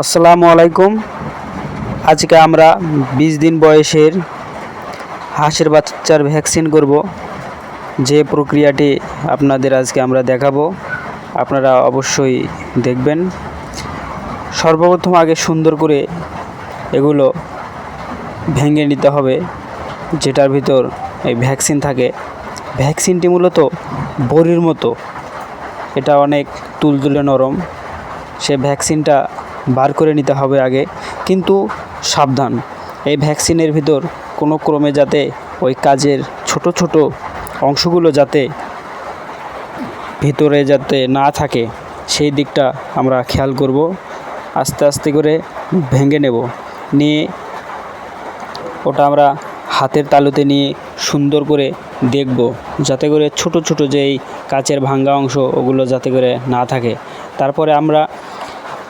আসসালামু আলাইকুম। আজকে আমরা বিশ দিন বয়সের হাঁসের বাচ্চার ভ্যাকসিন করব। যে প্রক্রিয়াটি আপনাদের আজকে আমরা দেখাবো, আপনারা অবশ্যই দেখবেন। সর্বপ্রথম আগে সুন্দর করে এগুলো ভেঙে নিতে হবে, যেটার ভিতর এই ভ্যাকসিন থাকে। ভ্যাকসিনটি মূলত বড়ির মতো, এটা অনেক তুলতুলে নরম। সে ভ্যাকসিনটা বার করে নিতে হবে আগে। কিন্তু সাবধান, এই ভ্যাকসিনের ভিতর কোনো ক্রমে যাতে ওই কাজের ছোট ছোট অংশগুলো যাতে ভিতরে যাতে না থাকে, সেই দিকটা আমরা খেয়াল করব। আস্তে আস্তে করে ভেঙে নেব। নিয়ে ওটা আমরা হাতের তালুতে নিয়ে সুন্দর করে দেখব, যাতে করে ছোট ছোট যেই কাচের ভাঙ্গা অংশ ওগুলো যাতে করে না থাকে। তারপরে আমরা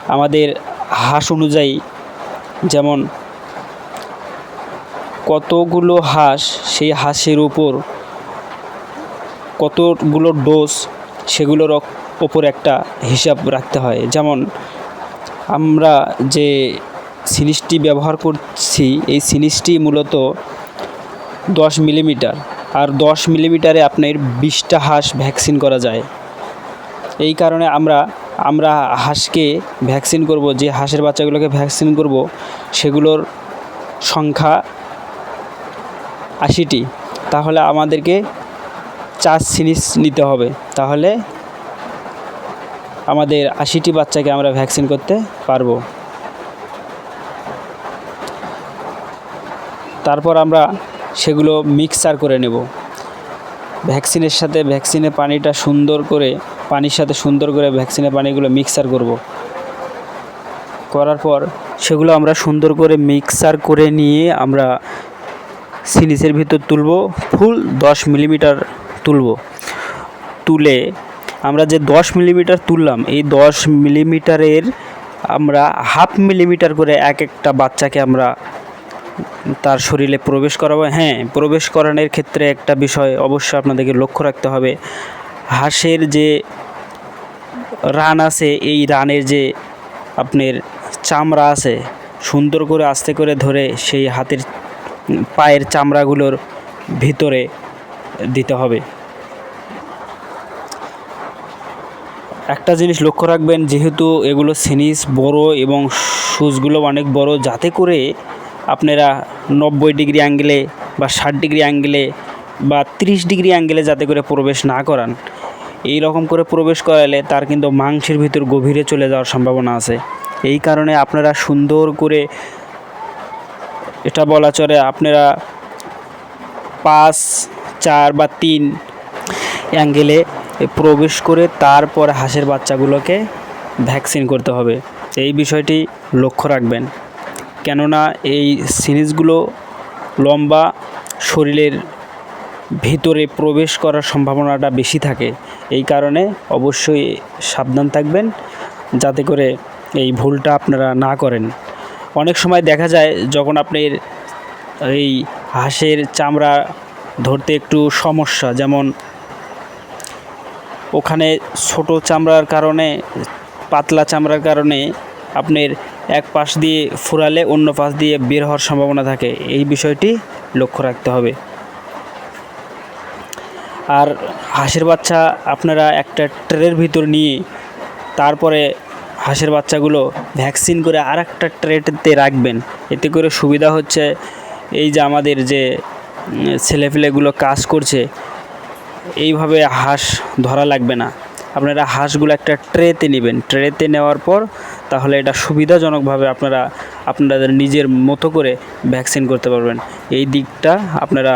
আমাদের হাঁস অনুযায়ী যেমন কতগুলো হাঁস সেই হাঁসের উপর কতগুলো ডোজ সেগুলোর ওপর একটা হিসাব রাখতে হয়। যেমন আমরা যে সিরিজটি ব্যবহার করছি, এই সিরিজটি মূলত দশ মিলিমিটার আর দশ মিলিমিটারে আপনার বিশটা হাঁস ভ্যাকসিন করা যায়। এই কারণে আমরা আমরা হাঁসকে ভ্যাকসিন করব, যে হাঁসের বাচ্চাগুলোকে ভ্যাকসিন করব, সেগুলোর সংখ্যা আশিটি। তাহলে আমাদেরকে চার সিরিজ নিতে হবে। তাহলে আমাদের আশিটি বাচ্চাকে আমরা ভ্যাকসিন করতে পারব। তারপর আমরা সেগুলো মিক্সার করে নেব। ভ্যাকসিনের সাথে ভ্যাকসিনের পানিটা সুন্দর করে, পানির সাথে সুন্দর করে ভ্যাকসিনের পানিগুলো মিক্সার করব। করার পর সেগুলো আমরা সুন্দর করে মিক্সার করে নিয়ে আমরা সিরিজের ভিতর তুলব, ফুল দশ মিলিমিটার তুলব। তুলে আমরা যে দশ মিলিমিটার তুললাম, এই দশ মিলিমিটারের আমরা হাফ মিলিমিটার করে এক একটা বাচ্চাকে আমরা তার শরীরে প্রবেশ করাবো। হ্যাঁ প্রবেশ করানোর ক্ষেত্রে একটা বিষয় অবশ্যই আপনাদেরকে লক্ষ্য রাখতে হবে। হাঁসের যে রান আছে, এই রানের যে আপনার চামড়া আছে, সুন্দর করে আস্তে করে ধরে সেই হাতের পায়ের চামড়াগুলোর ভিতরে দিতে হবে। একটা জিনিস লক্ষ্য রাখবেন, যেহেতু এগুলো সিনিস বড় এবং সুচগুলো অনেক বড়, যাতে করে আপনারা নব্বই ডিগ্রি অ্যাঙ্গেলে বা ষাট ডিগ্রি অ্যাঙ্গেলে বা তিরিশ ডিগ্রি অ্যাঙ্গেলে যাতে করে প্রবেশ না করান এই রকম করে প্রবেশ করালে তার কিন্তু মাংসের ভিতর গভীরে চলে যাওয়ার সম্ভাবনা আছে। এই কারণে আপনারা সুন্দর করে এটা বলা চলে আপনারা পাঁচ, চার বা তিন অ্যাঙ্গেলে প্রবেশ করে তারপর হাঁসের বাচ্চাগুলোকে ভ্যাকসিন করতে হবে। এই বিষয়টি লক্ষ্য রাখবেন। কেননা এই সিরিজগুলো লম্বা শরীরের ভিতরে প্রবেশ করার সম্ভাবনাটা বেশি থাকে। এই কারণে অবশ্যই সাবধান থাকবেন যাতে করে এই ভুলটা আপনারা না করেন। অনেক সময় দেখা যায় যখন আপনার এই হাঁসের চামড়া ধরতে একটু সমস্যা, যেমন ওখানে ছোট চামড়ার কারণে, পাতলা চামড়ার কারণে আপনার এক পাশ দিয়ে ফুরালে অন্য পাশ দিয়ে বের হওয়ার সম্ভাবনা থাকে। এই বিষয়টি লক্ষ্য রাখতে হবে। আর হাঁসের বাচ্চা আপনারা একটা ট্রের ভিতর নিয়ে তারপরে হাঁসের বাচ্চাগুলো ভ্যাকসিন করে আর একটা ট্রেতে রাখবেন। এতে করে সুবিধা হচ্ছে এই যে আমাদের যে ছেলেপেলেগুলো কাজ করছে, এইভাবে হাঁস ধরা লাগবে না। আপনারা হাঁসগুলো একটা ট্রেতে নেবেন। ট্রেতে নেওয়ার পর তাহলে এটা সুবিধাজনকভাবে আপনারা আপনাদের নিজের মতো করে ভ্যাকসিন করতে পারবেন। এই দিকটা আপনারা